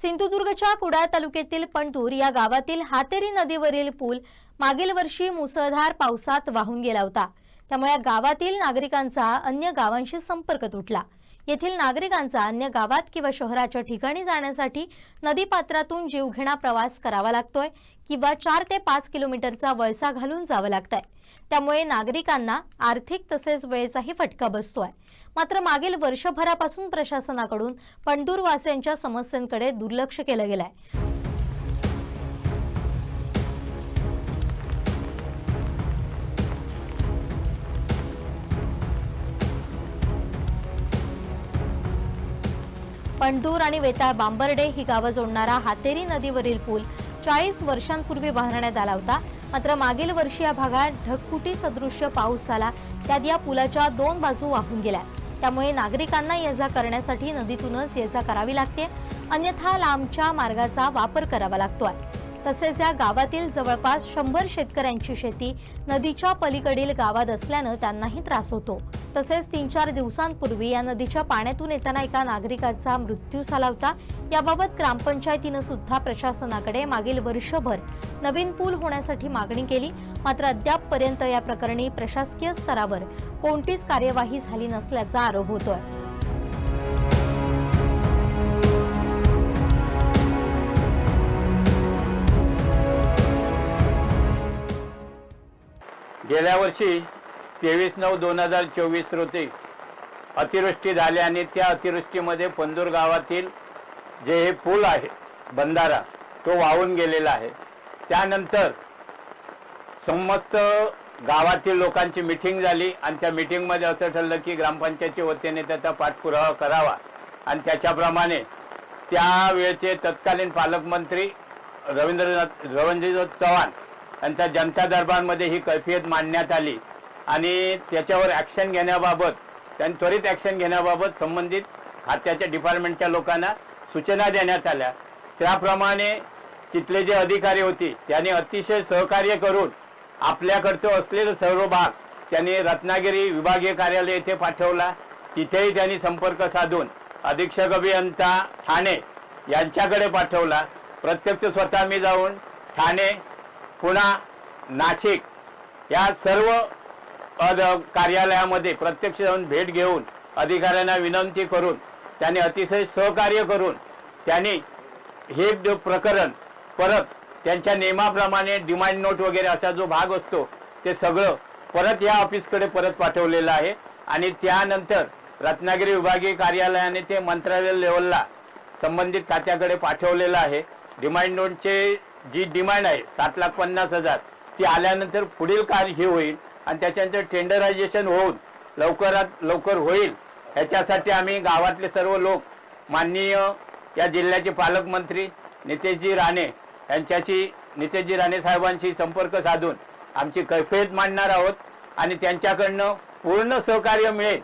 सिंधुदुर्गच्या कुडाळ तालुक्यातील पंटूर या गावातील हातेरी नदीवरील पूल मागील वर्षी मुसळधार पावसात वाहून गेला होता. त्यामुळे गावातील नागरिकांचा अन्य गावांशी संपर्क तुटला. येथील नागरिकांचा अन्य गावात किंवा शहराच्या ठिकाणी जाण्यासाठी नदीपात्रातून जीवघेणा प्रवास करावा लागतोय किंवा चार ते पाच किलोमीटरचा वळसा घालून जावं लागतंय. त्यामुळे नागरिकांना आर्थिक तसेच वेळेचाही फटका बसतोय. मात्र मागील वर्षभरापासून प्रशासनाकडून पंडूरवासियांच्या समस्यांकडे दुर्लक्ष केलं गेलंय. अंडूर आणि वेताळ बांबर्डे ही गावं जोडणारा हातेरी नदीवरील पूल चाळीस वर्षांपूर्वी बांधण्यात आला होता. मात्र मागील वर्षी या भागात ढगफुटी सदृश्य पाऊस झाला त्यात या पुलाच्या दोन बाजू वाहून गेल्या. त्यामुळे नागरिकांना ये जा करण्यासाठी नदीतूनच ये जा करावी लागते. अन्यथा लांबच्या मार्गाचा वापर करावा लागतोय. तसेच या गावातील जवळपास शंभर शेतकऱ्यांची शेती नदीच्या पलीकडील गावात असल्यानं त्यांनाही त्रास होतो. तसेच तीन चार दिवसांपूर्वी या नदीच्या पाण्यातून येताना एका नागरिकाचा मृत्यू झाला होता. याबाबत ग्रामपंचायतीनं सुद्धा प्रशासनाकडे मागील वर्षभर नवीन पूल होण्यासाठी मागणी केली. मात्र अद्यापपर्यंत या प्रकरणी प्रशासकीय स्तरावर कोणतीच कार्यवाही झाली नसल्याचा आरोप होतोय. गेल्या वर्षी तेवीस नऊ दोन हजार चोवीस रोजी अतिवृष्टी झाली आणि त्या अतिवृष्टीमध्ये पंदूर गावातील जे हे पूल आहे बंधारा तो वाहून गेलेला आहे. त्यानंतर समस्त गावातील लोकांची मिटिंग झाली आणि त्या मिटिंगमध्ये असं ठरलं की ग्रामपंचायती वतीने त्याचा पाठपुरावा करावा. आणि त्याच्याप्रमाणे त्यावेळचे तत्कालीन पालकमंत्री रवींद्रनाथ रवींद्रनाथ चव्हाण त्यांचा जनता दरबारमध्ये ही कैफियत मांडण्यात आली. आणि त्याच्यावर ॲक्शन घेण्याबाबत त्यांनी त्वरित ॲक्शन घेण्याबाबत संबंधित खात्याच्या डिपार्टमेंटच्या लोकांना सूचना देण्यात आल्या. त्याप्रमाणे तिथले जे अधिकारी होते त्यांनी अतिशय सहकार्य करून आपल्याकडचं असलेलं सर्व भाग त्यांनी रत्नागिरी विभागीय कार्यालय येथे पाठवला. तिथेही त्यांनी संपर्क साधून अधीक्षक अभियंता ठाणे यांच्याकडे पाठवला. प्रत्यक्ष स्वतः मी जाऊन ठाणे पुणा नाशिक या सर्व अद कार्यालयामध्ये प्रत्यक्ष जाऊन भेट घेऊन अधिकाऱ्यांना विनंती करून त्यांनी अतिशय सहकार्य करून त्यांनी हे प्रकरण परत त्यांच्या नियमाप्रमाणे डिमांड नोट वगैरे असा जो भाग असतो ते सगळं परत या ऑफिसकडे परत पाठवलेलं आहे. आणि त्यानंतर रत्नागिरी विभागीय कार्यालयाने ते मंत्रालय लेवलला संबंधित खात्याकडे पाठवलेलं आहे. डिमांड नोटचे जी डिमांड आहे सात लाख पन्नास हजार ती आल्यानंतर पुढील कार्य हे होईल आणि त्याच्यानंतर टेंडरायझेशन होऊन लवकरात लवकर होईल. ह्याच्यासाठी आम्ही गावातले सर्व लोक माननीय या जिल्ह्याचे पालकमंत्री नितेशजी राणे यांच्याशी नितेशजी राणे साहेबांशी संपर्क साधून आमची कैफियत मांडणार आहोत आणि त्यांच्याकडनं पूर्ण सहकार्य मिळेल.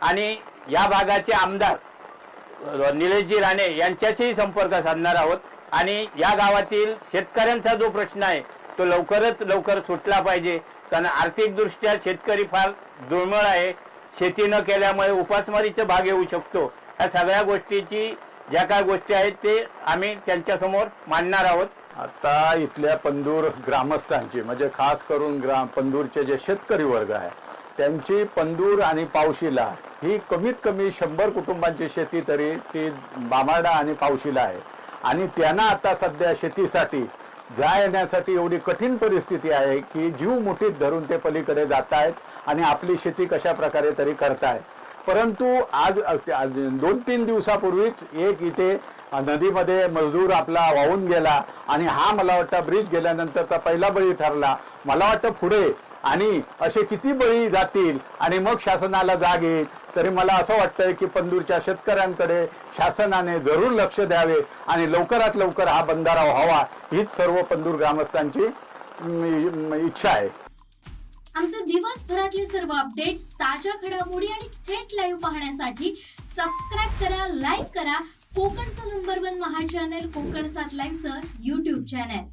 आणि या भागाचे आमदार निलेशजी राणे यांच्याशीही संपर्क साधणार आहोत. आणि या गावातील शेतकऱ्यांचा जो प्रश्न आहे तो लवकरच लवकर सुटला पाहिजे. कारण आर्थिकदृष्ट्या शेतकरी फार दुर्मिळ आहे. शेती न केल्यामुळे उपासमारीचा भाग येऊ शकतो. या सगळ्या गोष्टीची ज्या काय गोष्टी आहेत ते आम्ही त्यांच्यासमोर मांडणार आहोत. आता इथल्या पंदूर ग्रामस्थांची म्हणजे खास करून ग्राम पंदूरचे जे शेतकरी वर्ग आहे त्यांची पंदूर आणि पावशिला ही कमीत कमी शंभर कुटुंबांची शेती तरी ती बामाडा आणि पावशिला आहे. आणि त्यांना आता सध्या शेतीसाठी जा येण्यासाठी एवढी कठीण परिस्थिती आहे की जीव मुठीत धरून ते पलीकडे जात आहेत आणि आपली शेती कशा प्रकारे तरी करतायत. परंतु आज आज दोन तीन दिवसापूर्वीच एक इथे नदीमध्ये मजदूर आपला वाहून गेला आणि हा मला वाटतं ब्रिज गेल्यानंतरचा पहिला बळी ठरला. मला वाटतं पुढे आणि असे किती बळी जातील आणि मग शासनाला जाग येईल. तरी मला असं वाटतंय की पंदूरच्या शेतकऱ्यांकडे शासनाने जरूर लक्ष द्यावे आणि लवकरात लवकर हा बंधारा व्हावा हीच सर्व पंदूर ग्रामस्थांची इच्छा आहे. आमचे दिवसभरातले सर्व अपडेट्स ताज्या घडामोडी आणि थेट लाईव्ह पाहण्यासाठी सबस्क्राईब करा लाईक करा. कोकणचं नंबर वन महा चॅनल कोकण सात लाईनचं युट्यूब चॅनल